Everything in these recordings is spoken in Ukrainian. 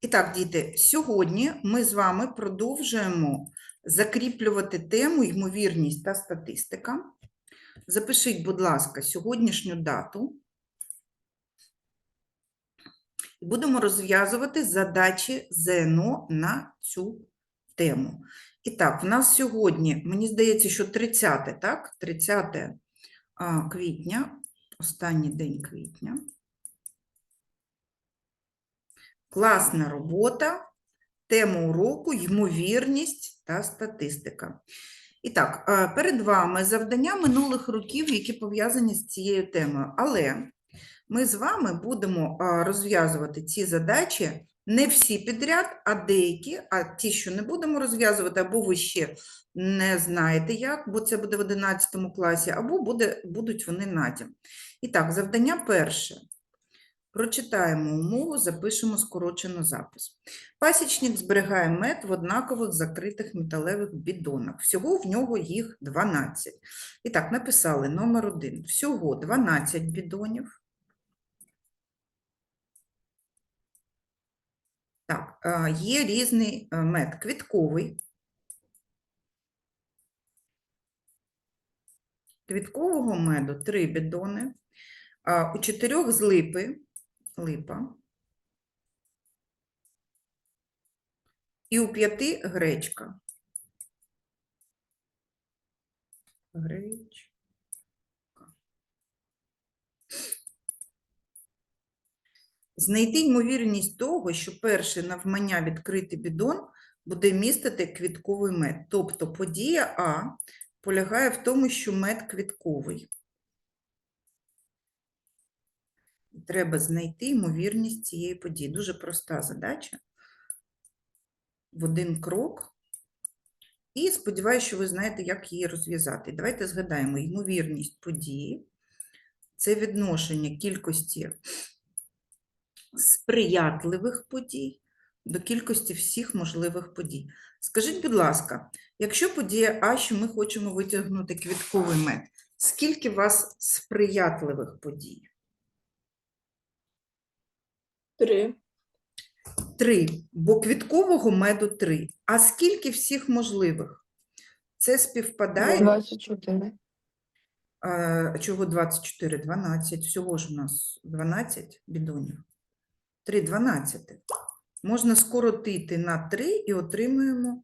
І так, діти, сьогодні ми з вами продовжуємо закріплювати тему ймовірність та статистика. Запишіть, будь ласка, сьогоднішню дату. І будемо розв'язувати задачі ЗНО на цю тему. І так, в нас сьогодні, мені здається, що 30, так? 30 квітня, останній день квітня. Класна робота, тема уроку, ймовірність та статистика. І так, е, перед вами завдання минулих років, які пов'язані з цією темою. Але ми з вами будемо е, розв'язувати ці задачі не всі підряд, а деякі, а ті, що не будемо розв'язувати, або ви ще не знаєте як, бо це буде в 11 класі, або буде, будуть вони натям. І так, завдання перше. Прочитаємо умову, запишемо скорочено запис. Пасічник зберігає мед в однакових закритих металевих бідонах. Всього в нього їх 12. І так, написали номер один. Всього 12 бідонів. Так, е, є різний е, мед. Квітковий. Квіткового меду 3 бідони. У чотирьох з липи липа. І у п'яти гречка. Гречка. Знайти ймовірність того, що перший навмання відкритий бідон буде містити квітковий мед. Тобто подія А полягає в тому, що мед квітковий. Треба знайти ймовірність цієї події. Дуже проста задача. В один крок. І сподіваюся, що ви знаєте, як її розв'язати. Давайте згадаємо, ймовірність події – це відношення кількості сприятливих подій до кількості всіх можливих подій. Скажіть, будь ласка, якщо подія А, що ми хочемо витягнути квітковий мед, скільки у вас сприятливих подій? Три. Три, бо квіткового меду три. А скільки всіх можливих? Це співпадає. 24. А, чого 24? 12. Всього ж у нас 12 бідонів. 3 12. Можна скоротити на 3 і отримуємо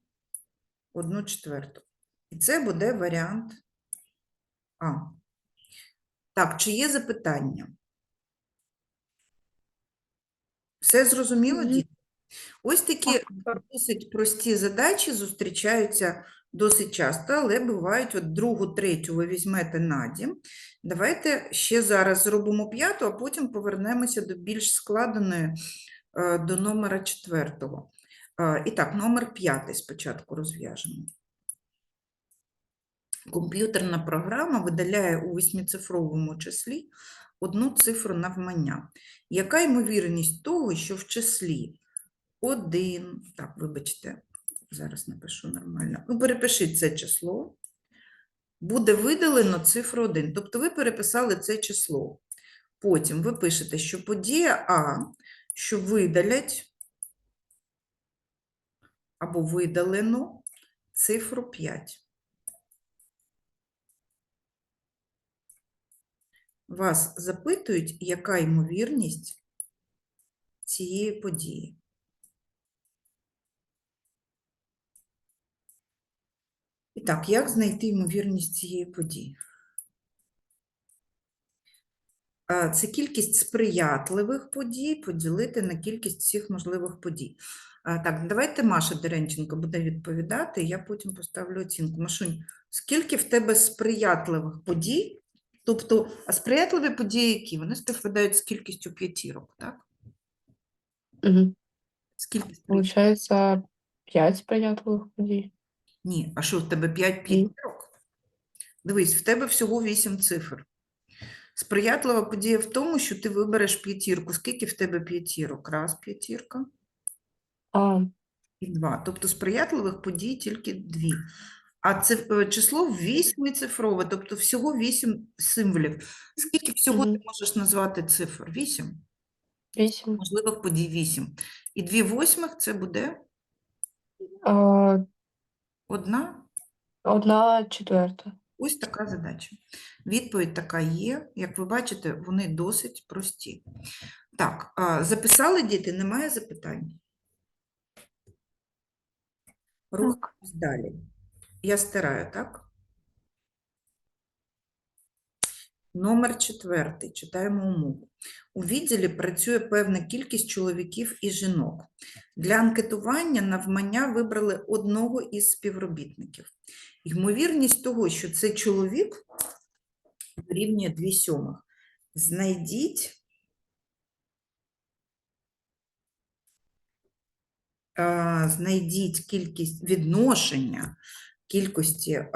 1 четверту. І це буде варіант А. Так, чи є запитання? Все зрозуміло, діти? Ось такі досить прості задачі зустрічаються досить часто, але бувають от другу, третю ви візьмете на дім. Давайте ще зараз зробимо п'яту, а потім повернемося до більш складеної, е, до номера четвертого. Е, І так, номер п'ятий спочатку розв'яжемо. Комп'ютерна програма видаляє у восьмицифровому числі одну цифру навмання. Яка ймовірність того, що в числі 1, так, вибачте, зараз напишу нормально. Ну, перепишіть це число. Буде видалено цифру 1. Тобто ви переписали це число. Потім ви пишете, що подія А, що видалять або видалено цифру 5. Вас запитують, яка ймовірність цієї події. І так, як знайти ймовірність цієї події? Це кількість сприятливих подій поділити на кількість всіх можливих подій. Так, давайте Маша Деренченко буде відповідати, я потім поставлю оцінку. Машунь, скільки в тебе сприятливих подій? Тобто, а сприятливі події які? Вони співпадають з кількістю п'ятірок, так? Угу. Скільки? Получается 5 сприятливих подій. Ні, а що в тебе 5 Ні. п'ятірок? Дивись, в тебе всього 8 цифр. Сприятлива подія в тому, що ти вибереш п'ятірку. Скільки в тебе п'ятірок? Раз п'ятірка А, і два. Тобто сприятливих подій тільки дві. А це число вісьмицифрове, тобто всього 8 символів. Скільки всього ти можеш назвати цифр? 8? Вісім. можливих подій 8. І 2 восьмих це буде А, одна. одна четверта. Ось така задача. Відповідь така є. Як ви бачите, вони досить прості. Так, а, записали діти, немає запитань? Рухаємось далі. Я стираю, так? Номер четвертий. Читаємо умову. У відділі працює певна кількість чоловіків і жінок. Для анкетування навмання вибрали одного із співробітників. Ймовірність того, що це чоловік, дорівнює 2 сьомих. Знайдіть знайдіть кількість відношення кількості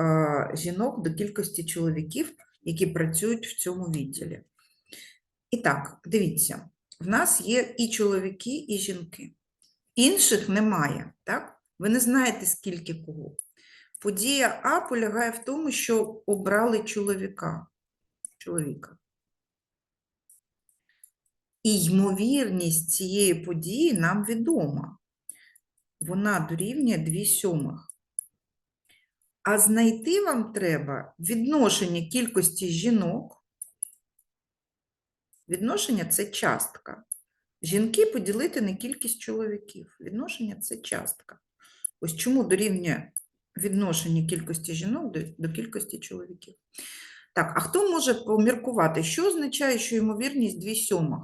жінок до кількості чоловіків, які працюють в цьому відділі. І так, дивіться, в нас є і чоловіки, і жінки. Інших немає, так? Ви не знаєте, скільки кого. Подія А полягає в тому, що обрали чоловіка. чоловіка. І ймовірність цієї події нам відома. Вона дорівнює 2 сьомих. А знайти вам треба відношення кількості жінок. Відношення це частка. Жінки поділити на кількість чоловіків. Відношення це частка. Ось чому дорівнює відношення кількості жінок до, до кількості чоловіків. Так, а хто може поміркувати, що означає, що ймовірність 2 сьомих?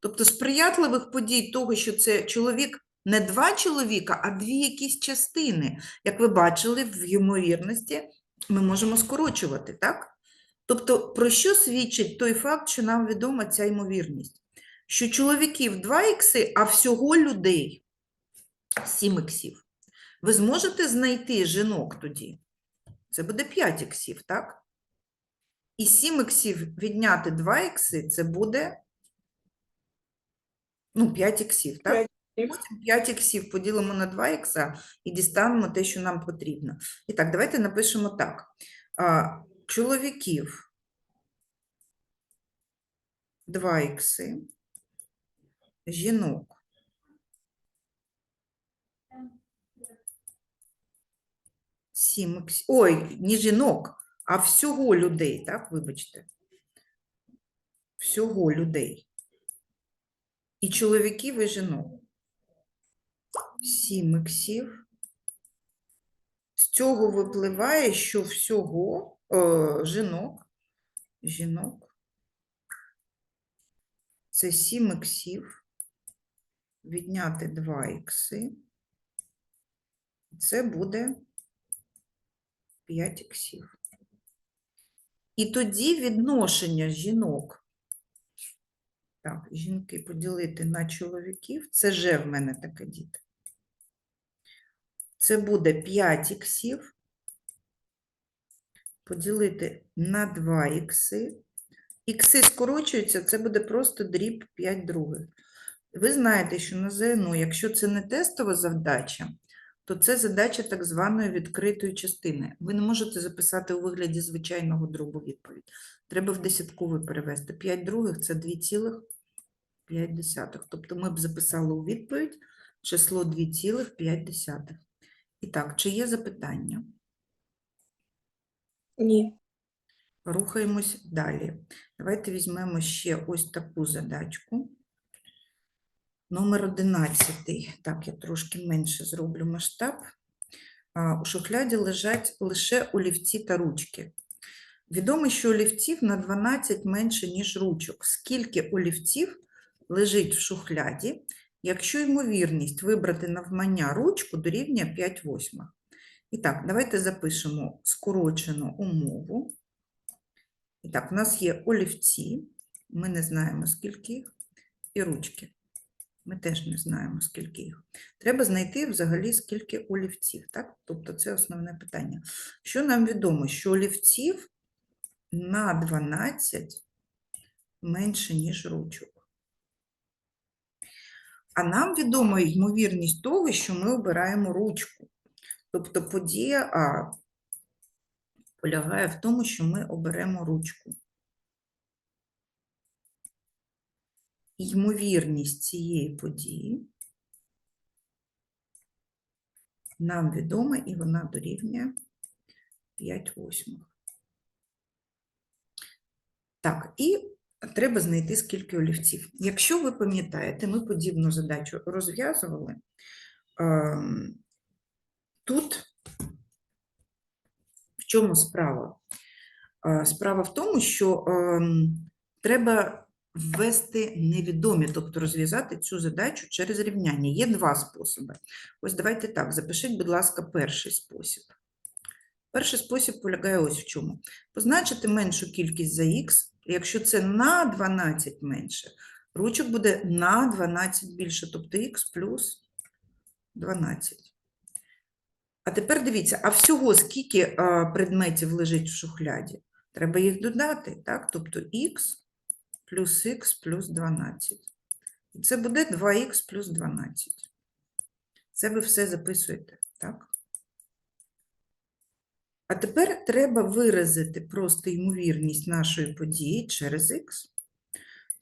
Тобто сприятливих подій того, що це чоловік не два чоловіка, а дві якісь частини. Як ви бачили, в ймовірності ми можемо скорочувати, так? Тобто, про що свідчить той факт, що нам відома ця ймовірність? Що чоловіків 2 ікси, а всього людей 7 іксів. Ви зможете знайти жінок тоді? Це буде 5 іксів, так? І 7 іксів відняти 2 ікси, це буде ну, 5 іксів, так? Потім 5 іксів поділимо на 2 ікса і дістанемо те, що нам потрібно. І так, давайте напишемо так. Чоловіків 2 ікси, жінок 7 іксів. Ой, не жінок, а всього людей, так, вибачте. Всього людей. І чоловіків, і жінок. 7 іксів. З цього випливає, що всього е, жінок, жінок, це 7 іксів, відняти 2 ікси, це буде 5 іксів. І тоді відношення жінок, так, жінки поділити на чоловіків, це же в мене таке діти. Це буде 5 іксів поділити на 2 ікси. Ікси скорочуються, це буде просто дріб 5 других. Ви знаєте, що на ЗНО, якщо це не тестова завдача, то це задача так званої відкритої частини. Ви не можете записати у вигляді звичайного дробу відповідь. Треба в десятковий перевести. 5 других – це 2,5. Тобто ми б записали у відповідь число 2,5. І так, чи є запитання? Ні. Рухаємось далі. Давайте візьмемо ще ось таку задачку. Номер 11. Так, я трошки менше зроблю масштаб. У шухляді лежать лише олівці та ручки. Відомо, що олівців на 12 менше, ніж ручок. Скільки олівців лежить в шухляді, якщо ймовірність вибрати навмання ручку дорівнює 5 восьмих? І так, давайте запишемо скорочену умову. І так, у нас є олівці, ми не знаємо, скільки їх, і ручки. Ми теж не знаємо, скільки їх. Треба знайти взагалі, скільки олівців, так? Тобто це основне питання. Що нам відомо? Що олівців на 12 менше, ніж ручок. А нам відома ймовірність того, що ми обираємо ручку. Тобто подія А полягає в тому, що ми оберемо ручку. ймовірність цієї події нам відома, і вона дорівнює 5 восьмих. Так, і треба знайти скільки олівців. Якщо ви пам'ятаєте, ми подібну задачу розв'язували. Ем, Тут в чому справа? Е, Справа в тому, що ем, треба ввести невідомі, тобто розв'язати цю задачу через рівняння. Є два способи. Ось давайте так, запишіть, будь ласка, перший спосіб. Перший спосіб полягає ось в чому. Позначити меншу кількість за х, якщо це на 12 менше, ручок буде на 12 більше, тобто х плюс 12. А тепер дивіться, а всього скільки предметів лежить в шухляді? Треба їх додати, так? Тобто х плюс х плюс 12. І це буде 2х плюс 12. Це ви все записуєте, так? А тепер треба виразити просто ймовірність нашої події через х.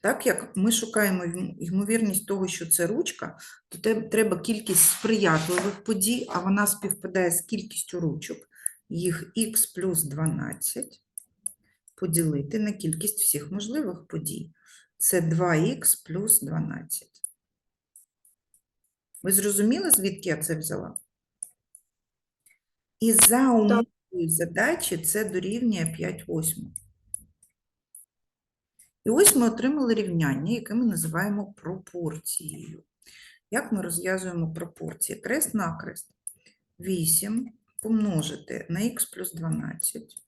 Так як ми шукаємо ймовірність того, що це ручка, то треба кількість сприятливих подій, а вона співпадає з кількістю ручок. Їх х плюс 12 поділити на кількість всіх можливих подій. Це 2х плюс 12. Ви зрозуміли, звідки я це взяла? І за умовою задачі це дорівнює 5 восьмих. І ось ми отримали рівняння, яке ми називаємо пропорцією. Як ми розв'язуємо пропорції? Крест на крест. 8 помножити на х плюс 12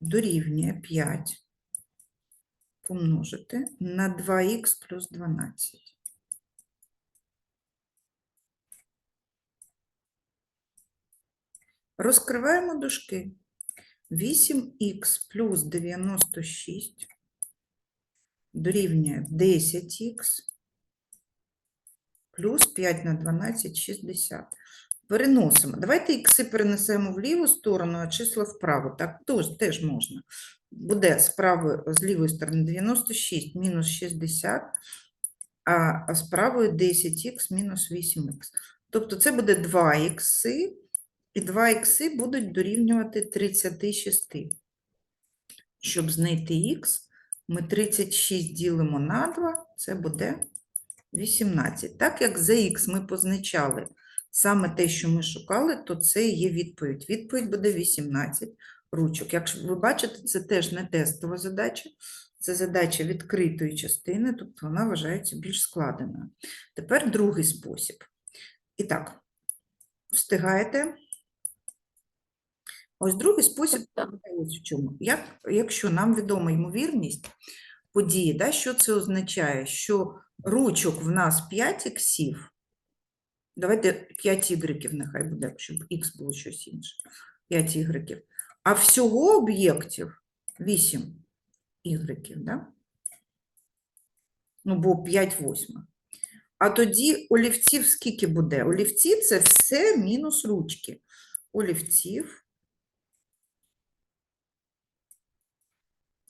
дорівнює 5 помножити на 2х плюс 12. Розкриваємо дужки. 8х плюс 96 дорівнює 10х плюс 5 на 12 – 60. Переносимо. Давайте ікси перенесемо в ліву сторону, а числа вправо. Так теж, теж можна. Буде з правої, з лівої сторони 96 мінус 60, а з правої 10х мінус 8х. Тобто це буде 2 ікси, і 2 ікси будуть дорівнювати 36. Щоб знайти х, ми 36 ділимо на 2, це буде 18. Так як за х ми позначали саме те, що ми шукали, то це є відповідь. Відповідь буде 18 ручок. Якщо ви бачите, це теж не тестова задача, це задача відкритої частини, тобто вона вважається більш складеною. Тепер другий спосіб. І так, встигаєте? Ось другий спосіб в чому. Як, якщо нам відома ймовірність події, да, що це означає? Що ручок в нас 5 іксів, давайте 5 ігреків нехай буде, щоб х було щось інше, 5 ігреків, а всього об'єктів 8 ігреків, да? ну, бо 5 восьмих. А тоді олівців скільки буде? Олівці – це все мінус ручки. Олівців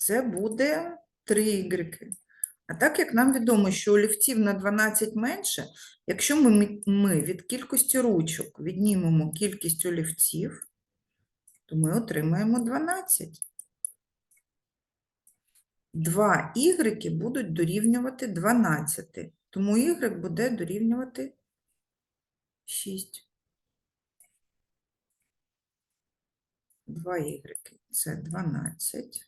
це буде 3 ігреки. А так як нам відомо, що олівців на 12 менше, якщо ми, ми від кількості ручок віднімемо кількість олівців, то ми отримаємо 12. 2 ігреки будуть дорівнювати 12, тому ігрек буде дорівнювати 6. 2 ігреки – це 12.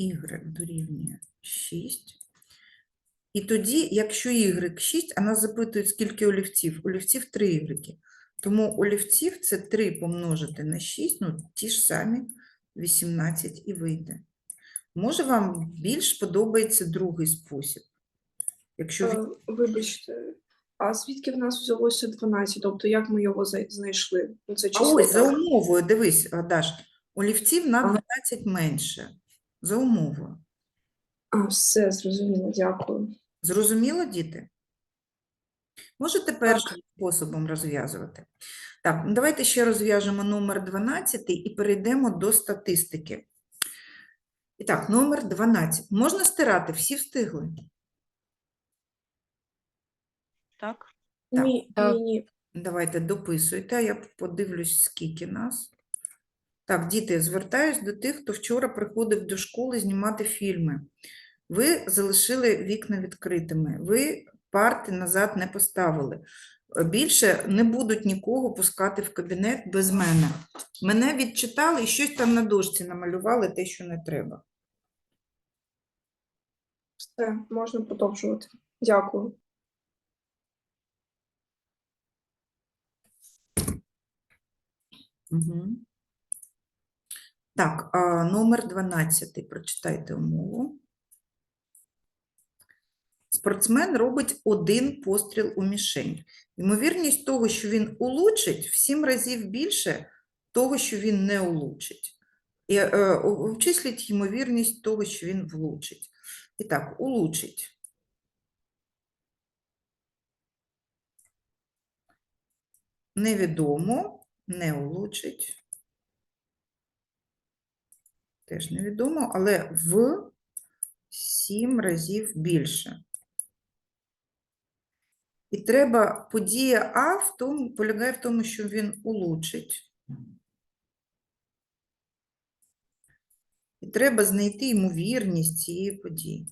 Y дорівнює 6. І тоді, якщо y 6, а нас запитують, скільки олівців. Олівців 3 ігреки. Тому олівців це 3 помножити на 6, ну ті ж самі 18 і вийде. Може, вам більш подобається другий спосіб? Якщо Е, Вибачте, а звідки в нас взялося 12? Тобто як ми його зай- знайшли? Ну, Це А число. ось за так? умовою, дивись, Даш, олівців на Ага. 12 менше. За умовою. А, все, зрозуміло, дякую. Зрозуміло, діти? Можете першим способом розв'язувати. Так, ну давайте ще розв'яжемо номер 12 і перейдемо до статистики. І І так, номер 12. Можна стирати? Всі встигли? Так. Так. Ні, ні, ні. Давайте дописуйте, а я подивлюсь, скільки нас. Так, діти, звертаюсь до тих, хто вчора приходив до школи знімати фільми. Ви залишили вікна відкритими, ви парти назад не поставили. Більше не будуть нікого пускати в кабінет без мене. Мене відчитали і щось там на дошці намалювали, те, що не треба. Все, можна продовжувати. Дякую. Угу. Так, номер 12. Прочитайте умову. Спортсмен робить один постріл у мішень. Ймовірність того, що він улучить, в 7 разів більше того, що він не улучить. Е, обчисліть ймовірність того, що він влучить. І так, улучить. Невідомо, не улучить. Теж невідомо, але в 7 разів більше. І треба подія А в тому, полягає в тому, що він улучшить. І треба знайти ймовірність цієї події.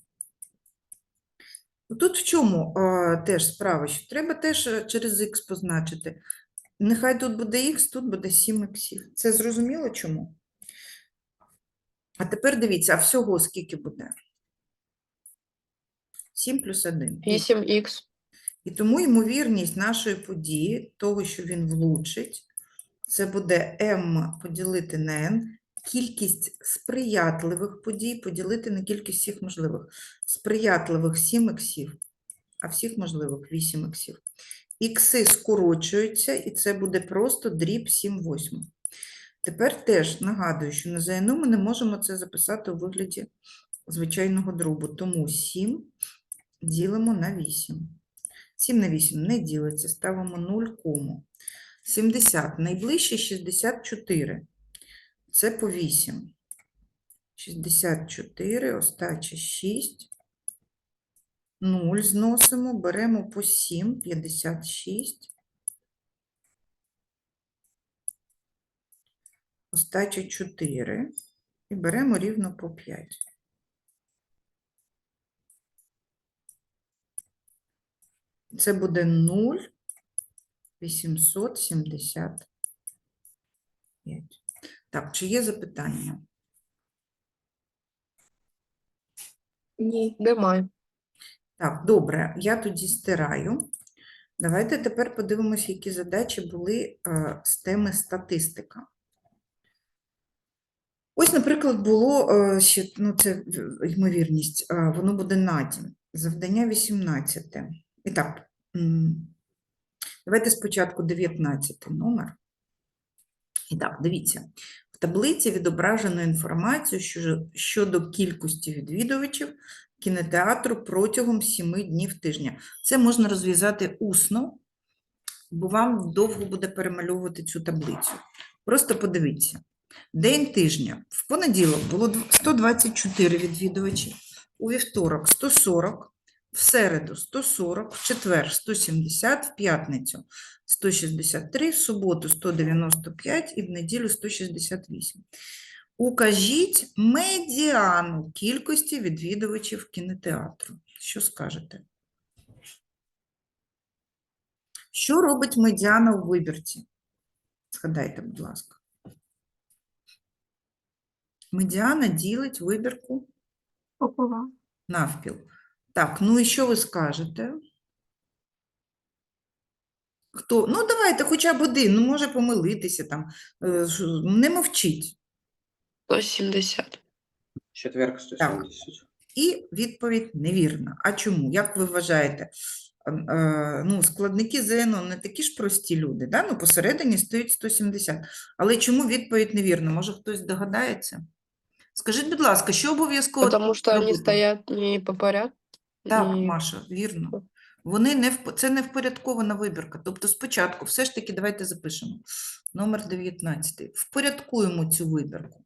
Ну, Тут в чому а, теж справа, що треба теж е, через х позначити. Нехай тут буде х, тут буде 7 іксів. Це зрозуміло чому? А тепер дивіться, а всього скільки буде? 7 плюс 1. 8х. І тому ймовірність нашої події, того, що він влучить, це буде m поділити на n, кількість сприятливих подій поділити на кількість всіх можливих. Сприятливих 7 іксів, а всіх можливих 8 іксів. Ікси скорочуються, і це буде просто дріб 7 восьмих. Тепер теж нагадую, що на ЗНО ми не можемо це записати у вигляді звичайного дробу, тому 7 ділимо на 8. 7 на 8 не ділиться, ставимо 0 кому. 70, найближче 64. Це по 8. 64, остача 6. 0 зносимо, беремо по 7, 56. Остача 4. І беремо рівно по 5. Це буде 0 875. Так, чи є запитання? Ні. Немає. Так, добре, я тоді стираю. Давайте тепер подивимося, які задачі були е, з теми статистика. Ось, наприклад, було е, ще, ну це ймовірність, е, воно буде надім. Завдання 18. І так, давайте спочатку 19 номер. І так, дивіться. В таблиці відображено інформацію щодо кількості відвідувачів кінотеатру протягом 7 днів тижня. Це можна розв'язати усно, бо вам довго буде перемальовувати цю таблицю. Просто подивіться. День тижня. В понеділок було 124 відвідувачі, у вівторок 140, в середу 140, в четвер 170, в п'ятницю 163, в суботу 195 і в неділю 168. Укажіть медіану кількості відвідувачів кінотеатру. Що скажете? Що робить медіана у вибірці? Згадайте, будь ласка. Медіана ділить вибірку Пополам. навпіл. Так, ну і що ви скажете? Хто? Ну, давайте хоча б один, ну може помилитися там. е, ж- Не мовчіть. 170. Четверг 170. І відповідь невірна. А чому? Як ви вважаєте? Е, е, Ну, складники ЗНО не такі ж прості люди, да? ну, посередині стоїть 170. Але чому відповідь невірна? Може хтось догадається? Скажіть, будь ласка, що обов'язково Потому что они робити? стоят не по порядку. Так, і- Маша, вірно. Вони не вп- це не впорядкована вибірка. Тобто спочатку, все ж таки, давайте запишемо. Номер 19. Впорядкуємо цю вибірку.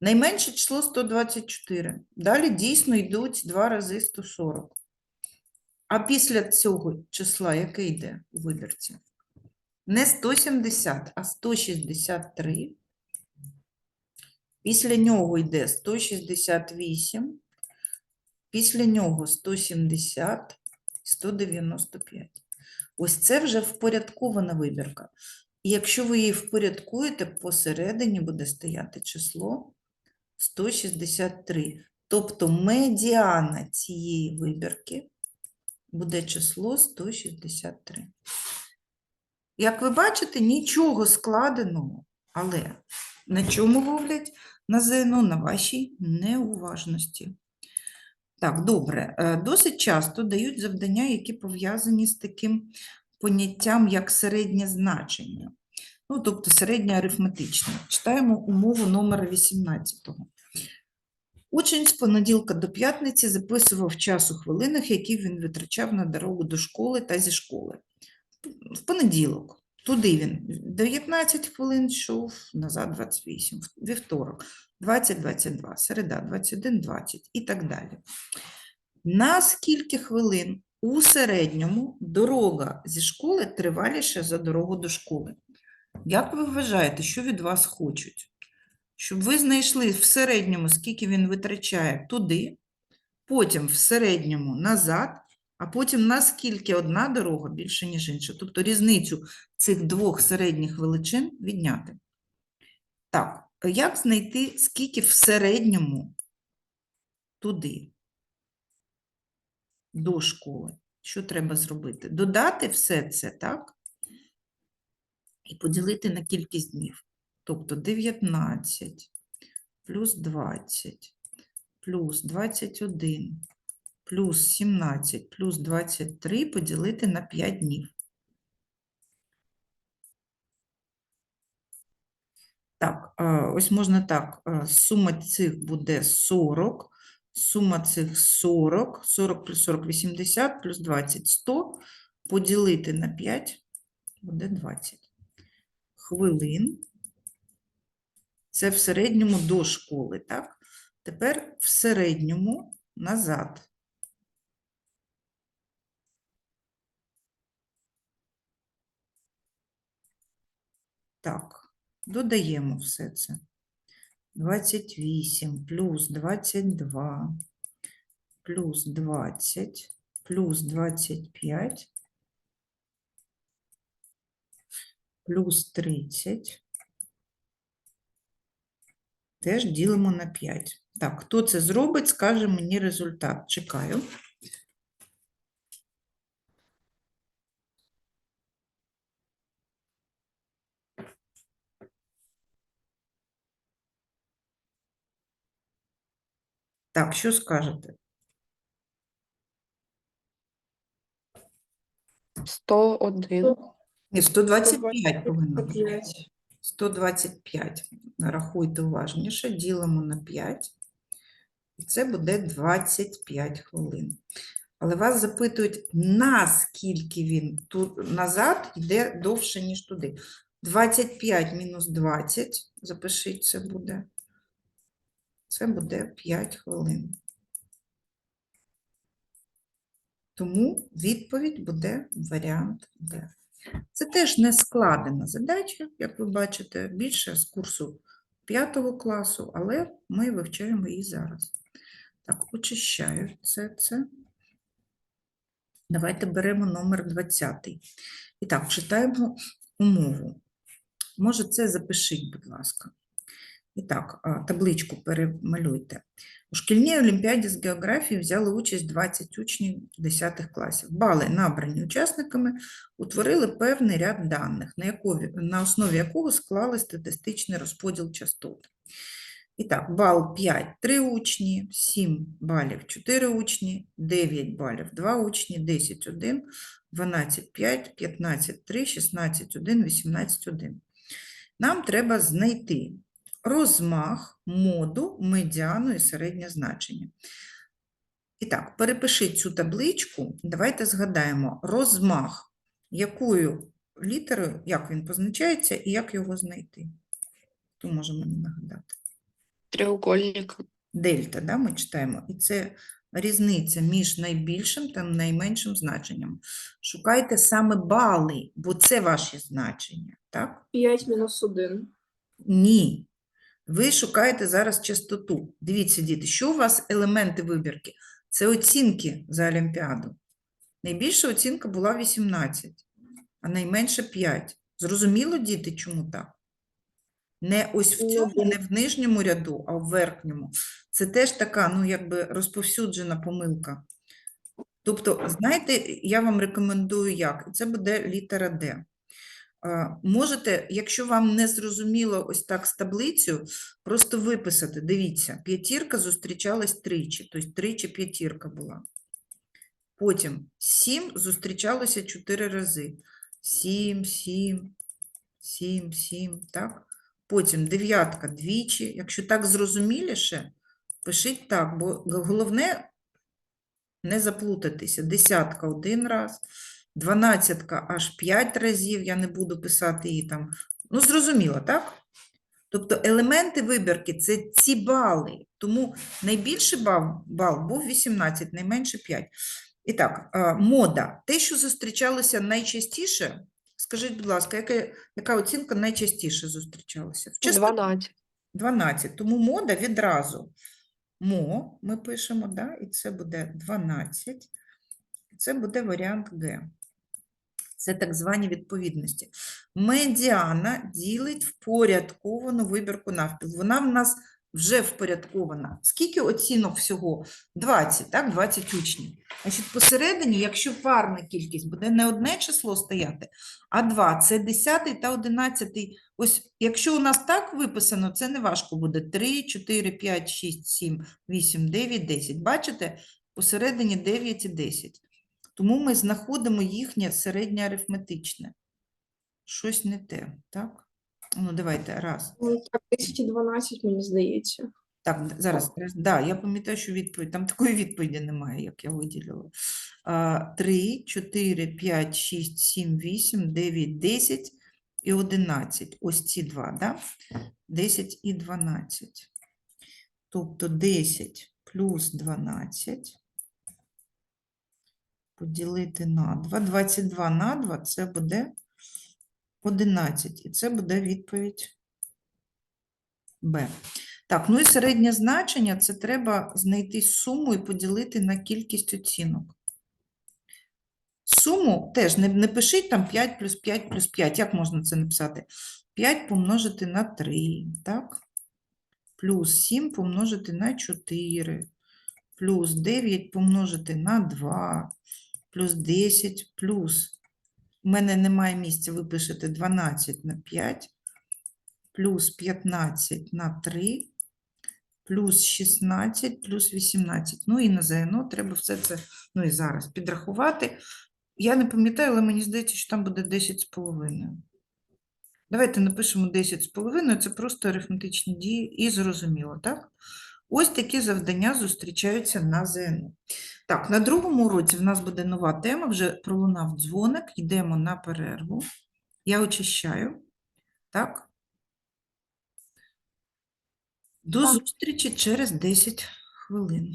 Найменше число 124. Далі дійсно йдуть два рази 140. А після цього числа яке йде у вибірці? Не 170, а 163. Після нього йде 168. Після нього 170, 195. Ось це вже впорядкована вибірка. І якщо ви її впорядкуєте, посередині буде стояти число 163. Тобто медіана цієї вибірки буде число 163. Як ви бачите, нічого складеного, але на чому ловлять на ЗНО? На вашій неуважності. Так, добре. Е, Досить часто дають завдання, які пов'язані з таким поняттям, як середнє значення. Ну, тобто середнє арифметичне. Читаємо умову номер 18. Учень з понеділка до п'ятниці записував час у хвилинах, які він витрачав на дорогу до школи та зі школи. В понеділок. Туди він 19 хвилин йшов, назад 28, вівторок 20-22, середа 21-20 і так далі. На скільки хвилин у середньому дорога зі школи триваліша за дорогу до школи? Як ви вважаєте, що від вас хочуть? Щоб ви знайшли в середньому, скільки він витрачає туди, потім в середньому назад, а потім наскільки одна дорога більше, ніж інша. Тобто різницю цих двох середніх величин відняти. Так, як знайти, скільки в середньому туди, до школи? Що треба зробити? Додати все це, так? І поділити на кількість днів. Тобто 19 плюс 20 плюс 21 плюс 17 плюс 23 поділити на 5 днів. Так, ось можна так. Сума цих буде 40, сума цих 40, 40 плюс 40 – 80, плюс 20 – 100, поділити на 5 буде 20 хвилин. Це в середньому до школи, так? Тепер в середньому назад. Так, додаємо все це. 28 плюс 22 плюс 20 плюс 25 плюс 30 теж ділимо на 5. Так, хто це зробить, скаже мені результат. Чекаю. Так, що скажете? 101. Ні, 125 повинно бути. 125. 125. Рахуйте уважніше, ділимо на 5. І це буде 25 хвилин. Але вас запитують, наскільки він тут назад йде довше, ніж туди. 25 мінус 20, запишіть, це буде. Це буде 5 хвилин. Тому відповідь буде варіант Д. Це теж не складена задача, як ви бачите, більше з курсу 5 класу, але ми вивчаємо її зараз. Так, очищаю це. це. Давайте беремо номер 20. І так, читаємо умову. Може, це запишіть, будь ласка. І так, табличку перемалюйте. У шкільній олімпіаді з географії взяли участь 20 учнів 10 класів. Бали, набрані учасниками, утворили певний ряд даних, на, якові- на основі якого склали статистичний розподіл частот. І так, бал 5 – 3 учні, 7 балів – 4 учні, 9 балів – 2 учні, 10 – 1, 12 – 5, 15 – 3, 16 – 1, 18 – 1. Нам треба знайти розмах, моду, медіану і середнє значення. І так, перепишіть цю табличку. Давайте згадаємо розмах, якою літерою, як він позначається і як його знайти. Хто може мені нагадати? Треугольником. Дельта, да, ми читаємо. І це різниця між найбільшим та найменшим значенням. Шукайте саме бали, бо це ваші значення, так? 5 мінус 1. Ні. Ви шукаєте зараз частоту. Дивіться, діти, що у вас елементи вибірки? Це оцінки за Олімпіаду. Найбільша оцінка була 18, а найменша 5. Зрозуміло, діти, чому так? Не ось в цьому, не в нижньому ряду, а в верхньому. Це теж така, ну, якби розповсюджена помилка. Тобто, знаєте, я вам рекомендую як? Це буде літера Д. А, Можете, якщо вам не зрозуміло ось так з таблицю, просто виписати. Дивіться, п'ятірка зустрічалась тричі, тобто тричі п'ятірка була. Потім 7 зустрічалося 4 рази. 7, 7, 7, 7, так? Потім дев'ятка двічі. Якщо так зрозуміліше, пишіть так, бо головне не заплутатися. Десятка один раз, дванадцятка аж п'ять разів, я не буду писати її там. Ну, зрозуміло, так? Тобто елементи вибірки – це ці бали. Тому найбільший бал, бал був 18, найменше 5. І так, мода. Те, що зустрічалося найчастіше, скажіть, будь ласка, яка, яка оцінка найчастіше зустрічалася? В частоті 12. 12. Тому мода відразу. Мо ми пишемо, да? і це буде 12. І це буде варіант Г. Це так звані відповідності. Медіана ділить впорядковану вибірку навпіл. Вона в нас вже впорядкована. Скільки оцінок всього? 20, так? 20 учнів. Значить, посередині, якщо парна кількість, буде не одне число стояти, а два. Це 10 та 11. Ось, якщо у нас так виписано, це не важко буде. 3, 4, 5, 6, 7, 8, 9, 10. Бачите? Посередині 9 і 10. Тому ми знаходимо їхнє середнє арифметичне. Щось не те, так? Ну, давайте, раз. Ну, так, 10 і 12, мені здається. Так, зараз, раз, да, я пам'ятаю, що відповідь, там такої відповіді немає, як я виділила. А, 3, 4, 5, 6, 7, 8, 9, 10 і 11. Ось ці два, да? 10 і 12. Тобто 10 плюс 12 поділити на 2. 22 на 2 це буде 11. І це буде відповідь Б. Так, ну і середнє значення це треба знайти суму і поділити на кількість оцінок. Суму теж не, не пишіть там 5 плюс 5 плюс 5. Як можна це написати? 5 помножити на 3, так? Плюс 7 помножити на 4, плюс 9 помножити на 2, плюс 10, плюс. У мене немає місця, ви пишете 12 на 5, плюс 15 на 3, плюс 16, плюс 18. Ну і на ЗНО треба все це, ну і зараз підрахувати. Я не пам'ятаю, але мені здається, що там буде 10 з половиною. Давайте напишемо 10 з половиною, це просто арифметичні дії і зрозуміло, так? Ось такі завдання зустрічаються на ЗНО. Так, на другому уроці в нас буде нова тема, вже пролунав дзвоник, йдемо на перерву. Я очищаю. Так? До зустрічі через 10 хвилин.